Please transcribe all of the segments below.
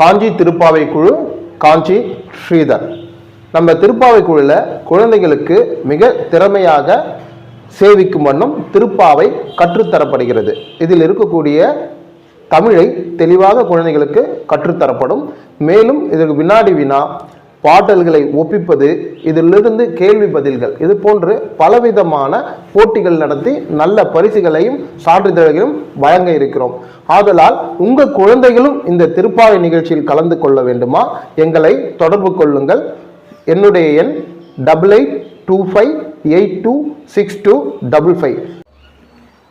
காஞ்சி திருப்பாவை குழு காஞ்சி ஸ்ரீதர். நம்ம திருப்பாவை குழுவில் குழந்தைகளுக்கு மிக திறமையாக சேவிக்கும் வண்ணம் திருப்பாவை கற்றுத்தரப்படுகிறது. இதில் இருக்கக்கூடிய தமிழை தெளிவாக குழந்தைகளுக்கு கற்றுத்தரப்படும். மேலும் இதற்கு வினாடி வினா பாடல்களை ஒப்பிப்பது இதிலிருந்து கேள்வி பதில்கள். இது போன்று பலவிதமான போட்டிகள் நடத்தி நல்ல பரிசுகளையும் சான்றிதழ்களையும் வழங்க இருக்கிறோம். ஆதலால் உங்கள் குழந்தைகளும் இந்த திருப்பாவை நிகழ்ச்சியில் கலந்து கொள்ள வேண்டுமா? எங்களை தொடர்பு கொள்ளுங்கள். என்னுடைய எண் double eight two five eight two six two double five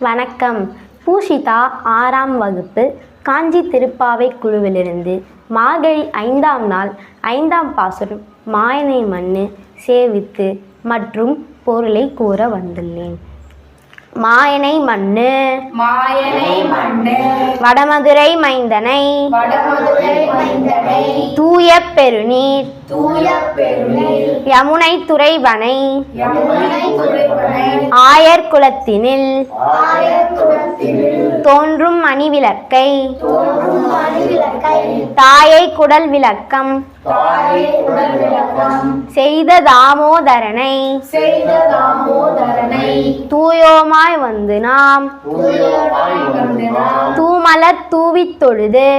வணக்கம். பூஷிதா ஆறாம் வகுப்பு காஞ்சி திருப்பாவை குழுவிலிருந்து மார்கழி ஐந்தாம் நாள் ஐந்தாம் பாசுரம் மாயனை மண்ணு சேவித்து மற்றும் பொருளை கூற வந்துள்ளேன். மாயனை மண்ணு மாயனை மண்ணு வடமதுரை மைந்தனை. வடமதுரை மைந்தனை. தூய பெருநீர். தூய பெருநீர். யமுனை துறைவனை. யமுனை துறைவனை. ஆயர் குலத்தினில். ஆயத்துவத்தினில் தோன்றும் மணி விளக்கை தாயை குடல் விளக்கம். செய்த தாமோதரனை. தூயோமாய் வந்து நாம். தூமலர் தூவி தொழுது.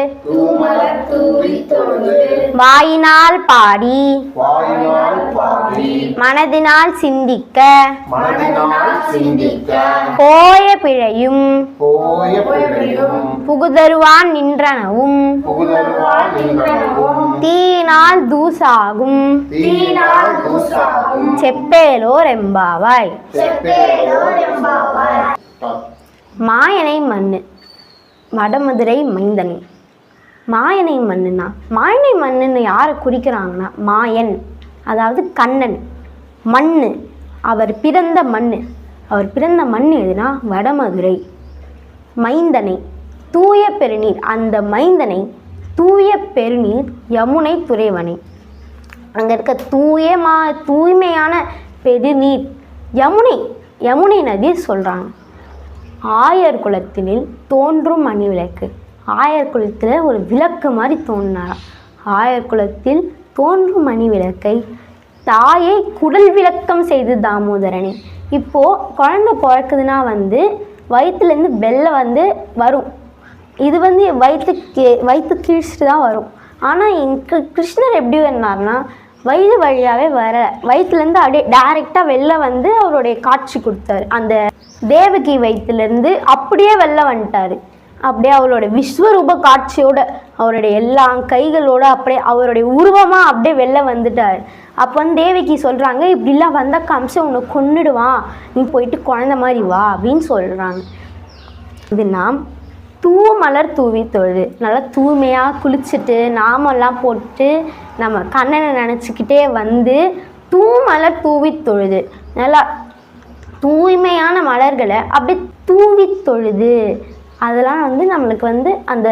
வாயினால் பாடி. மனதினால் சிந்திக்க. போய பிழையும். புகுதருவான் நின்றனவும். தீனால் தூசாகும். செப்பேலோர் எம்பாவாய். செப்பேலோர் எம்பாவாய். மாயனை மண்ணு வடமதுரை மைந்தனை. மாயனை மண்ணுனா மாயனை மண்ணுன்னு யாரை குறிக்கிறாங்கன்னா மாயன் அதாவது கண்ணன். மண் அவர் பிறந்த மண் அவர் பிறந்த மண் எதுனா வடமதுரை. மைந்தனை. தூய பெருநீர். அந்த மைந்தனை தூய பெருநீர் யமுனை துறைவனை. அங்கே இருக்க தூயமா தூய்மையான பெருநீர் யமுனை யமுனை நதி சொல்கிறாங்க ஆயர் குலத்தினில் தோன்றும் மணி விளக்கு. ஆயர் குலத்தில் ஒரு விளக்கு மாதிரி தோன்றினாராம். ஆயர் குலத்தில் தோன்றும் மணி விளக்கை தாயை குடல் விளக்கம் செய்து தாமோதரனே இப்போது குழந்தை பிறக்குதுன்னா வந்து வயிற்றுலேருந்து வெள்ளை வந்து வரும். இது வந்து வயிற்று கீ வயிற்று கீழ்ச்சிட்டு தான் வரும். ஆனால் இங்க கிருஷ்ணர் எப்படி வந்தார்னா வயிறு வழியாகவே வர வயிற்றுலேருந்து அப்படியே டைரெக்டாக வெளில வந்து அவருடைய காட்சி கொடுத்தாரு. அந்த தேவகி வயிற்றுலேருந்து அப்படியே வெளில வந்துட்டார். அப்படியே அவரோட விஸ்வரூப காட்சியோட அவருடைய எல்லா கைகளோட அப்படியே அவருடைய உருவமாக அப்படியே வெளில வந்துட்டார். அப்போ வந்து தேவகி சொல்கிறாங்க இப்படிலாம் வந்தால் கம்சன் உன்னை கொன்னுடுவான். நீ போயிட்டு குழந்த மாதிரி வா அப்படின்னு சொல்கிறாங்க இது நாம் தூமலர் தூவி தொழுது நல்லா தூய்மையாக குளிச்சுட்டு நாமெல்லாம் போட்டு நம்ம கண்ணனை நினச்சிக்கிட்டே வந்து தூமலர் தூவி தொழுது. நல்லா தூய்மையான மலர்களை அப்படியே தூவி தொழுது. அதெல்லாம் வந்து நம்மளுக்கு வந்து அந்த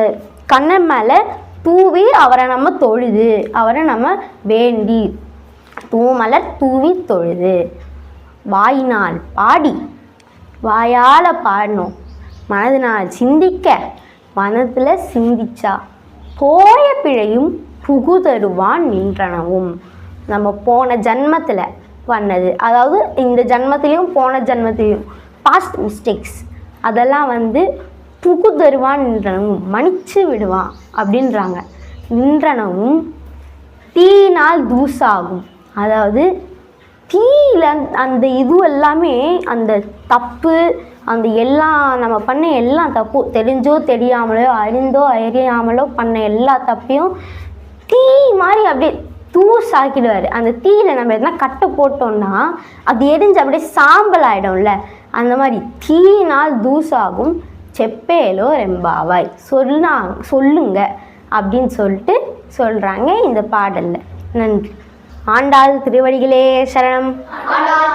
கண்ணன் மேலே தூவி அவரை நம்ம தொழுது அவரை நம்ம வேண்டி. தூமலர் தூவி தொழுது. வாயினால் பாடி வாயால் பாடணும். மனதினால் சிந்திக்க மனதில் சிந்திச்சா போய பிழையும் புகுதருவான் நின்றனவும். நம்ம போன ஜன்மத்தில் பண்ணது அதாவது இந்த ஜன்மத்திலையும் போன ஜன்மத்திலையும் பாஸ்ட் மிஸ்டேக்ஸ் அதெல்லாம் வந்து புகுதருவான் நின்றனவும் மன்னிச்சு விடுவான் அப்படின்றாங்க. நின்றனவும் தீயினால் தூசாகும். அதாவது தீயில அந்த- இது எல்லாமே அந்த தப்பு அந்த எல்லாம் நம்ம பண்ண எல்லா தப்பும் தெரிஞ்சோ தெரியாமலோ அறிந்தோ அறியாமலோ பண்ண எல்லா தப்பையும் தீ மாதிரி அப்படியே தூசாக்கிடுவார். அந்த தீயில நம்ம எதனா கட்டை போட்டோம்னா அது எரிஞ்சு அப்படியே சாம்பல் ஆகிடும்ல அந்த மாதிரி தீயினால் தூசாகும். செப்பேலோ ரெம்பாவாய். சொன்னா சொல்லுங்க அப்படின்னு சொல்லிட்டு சொல்கிறாங்க இந்த பாடலில். நன்றி. ஆண்டாள் திருவடிகளே சரணம். ஆண்டாள்